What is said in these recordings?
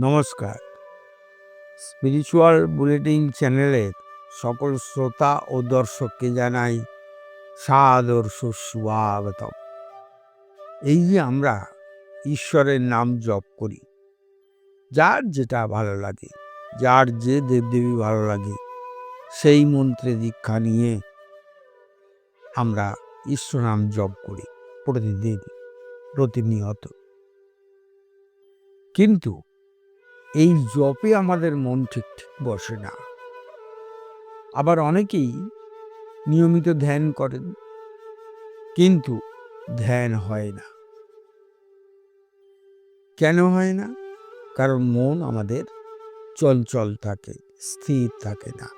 নমস্কার। Spiritual bulletin চ্যানেলের সকল শ্রোতা ও দর্শককে জানাই সাদর সুস্বাগতম। এই যে আমরা ঈশ্বরের নাম জপ করি, যার যেটা ভালো লাগে, যার যে দেবদেবী ভালো লাগে, সেই মন্ত্রে দীক্ষা নিয়ে আমরা ঈশ্বর নাম জপ করি প্রতিদিন, প্রতিনিয়ত। কিন্তু এই জপে আমাদের মন ঠিক বসে না। আবার অনেকেই নিয়মিত ধ্যান করেন, কিন্তু ধ্যান হয় না। কেন হয় না? কারণ মন আমাদের চঞ্চল থাকে, স্থির থাকে না।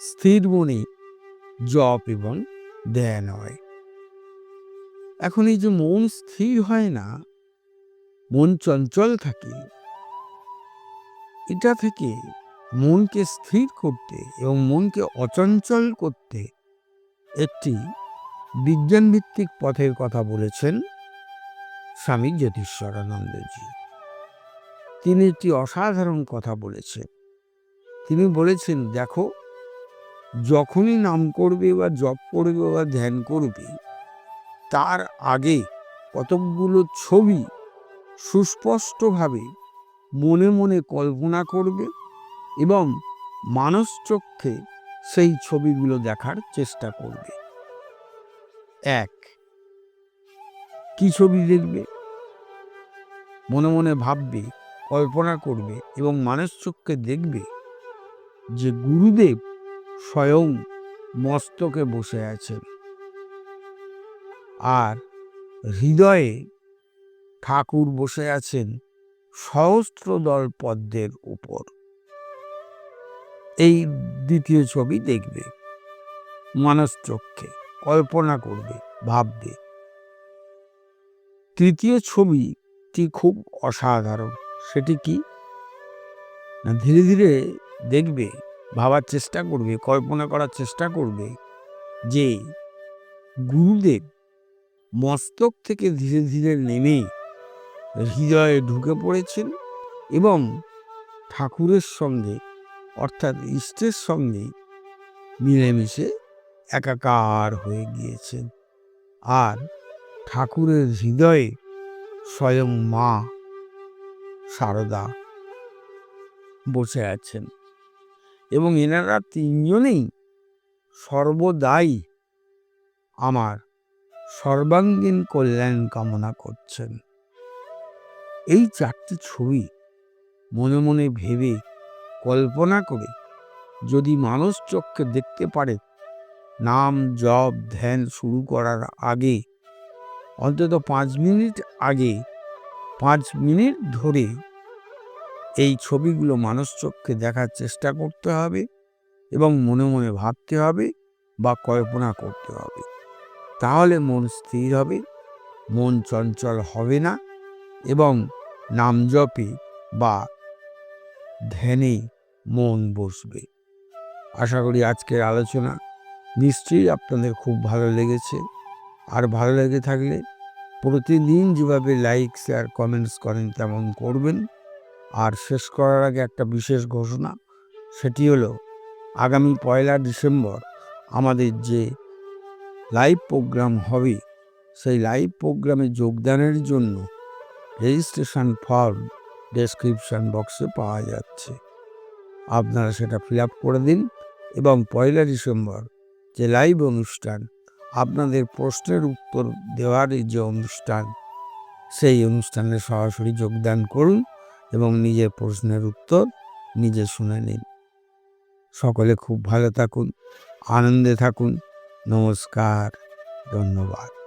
স্থির মনে জপ এবং ধ্যান হয়। এখন এই যে মন স্থির হয় না, মন চঞ্চল থাকে এটা থেকে মনকে স্থির করতে এবং মনকে অচঞ্চল করতে একটি বিজ্ঞানভিত্তিক পথের কথা বলেছেন স্বামী জ্যোতিষ্বরানন্দজি তিনি একটি অসাধারণ কথা বলেছেন। তিনি বলেছেন, দেখো, যখনই নাম করবে বা জপ করবে বা ধ্যান করবে, তার আগে কতকগুলো ছবি সুস্পষ্টভাবে মনে মনে কল্পনা করবে এবং মানস চক্ষে সেই ছবিগুলো দেখার চেষ্টা করবে। এক, কি ছবি দেখবে? মনে মনে ভাববে, কল্পনা করবে এবং মানুষ চক্ষে দেখবে যে গুরুদেব স্বয়ং মস্তকে বসে আছেন। আর হৃদয়ে ঠাকুর বসে আছেন সহস্রদল পদ্মের উপর। এই দ্বিতীয় ছবি দেখবে। মানস চক্ষে কল্পনা করবে, ভাববে। তৃতীয় ছবিটি খুব অসাধারণ। সেটি কি? না, ধীরে ধীরে দেখবে, ভাবার চেষ্টা করবে, কল্পনা করার চেষ্টা করবে যে গুরুদেব মস্তক থেকে ধীরে ধীরে নেমে হৃদয়ে ঢুকে পড়েছেন এবং ঠাকুরের সঙ্গে, অর্থাৎ ইষ্টের সঙ্গে মিলেমিশে একাকার হয়ে গিয়েছেন। আর ঠাকুরের হৃদয়ে স্বয়ং মা সারদা বসে আছেন এবং এনারা তিনজনেই সর্বদাই আমার সর্বাঙ্গীন কল্যাণ কামনা করছেন। এই চারটি ছবি মনে মনে ভেবে কল্পনা করে যদি মানুষ চক্ষে দেখতে পারে, নাম জপ ধ্যান শুরু করার আগে, অন্তত পাঁচ মিনিট আগে, পাঁচ মিনিট ধরে এই ছবিগুলো মানুষ চক্ষে দেখার চেষ্টা করতে হবে এবং মনে মনে ভাবতে হবে বা কল্পনা করতে হবে। তাহলে মন স্থির হবে, মন চঞ্চল হবে না। এবং নাম জপে বা ধ্যানে মন বসবে। আশা করি আজকের আলোচনা নিশ্চয়ই আপনাদের খুব ভালো লেগেছে। আর ভালো লেগে থাকলে প্রতিদিন যেভাবে লাইক শেয়ার কমেন্টস করেন তেমন করবেন। আর শেষ করার আগে একটা বিশেষ ঘোষণা, সেটি হলো আগামী পয়লা ডিসেম্বর আমাদের যে লাইভ প্রোগ্রাম হবে, সেই লাইভ প্রোগ্রামে যোগদানের জন্য রেজিস্ট্রেশন ফর্ম ডেসক্রিপশান বক্সে পাওয়া যাচ্ছে। আপনারা সেটা ফিল আপ করে দিন এবং পয়লা ডিসেম্বর যে লাইভ অনুষ্ঠান, আপনাদের প্রশ্নের উত্তর দেওয়ার যে অনুষ্ঠান, সেই অনুষ্ঠানে সরাসরি যোগদান করুন এবং নিজের প্রশ্নের উত্তর নিজে শুনে নিন। সকলে খুব ভালো থাকুন, আনন্দে থাকুন, নমস্কার, ধন্যবাদ।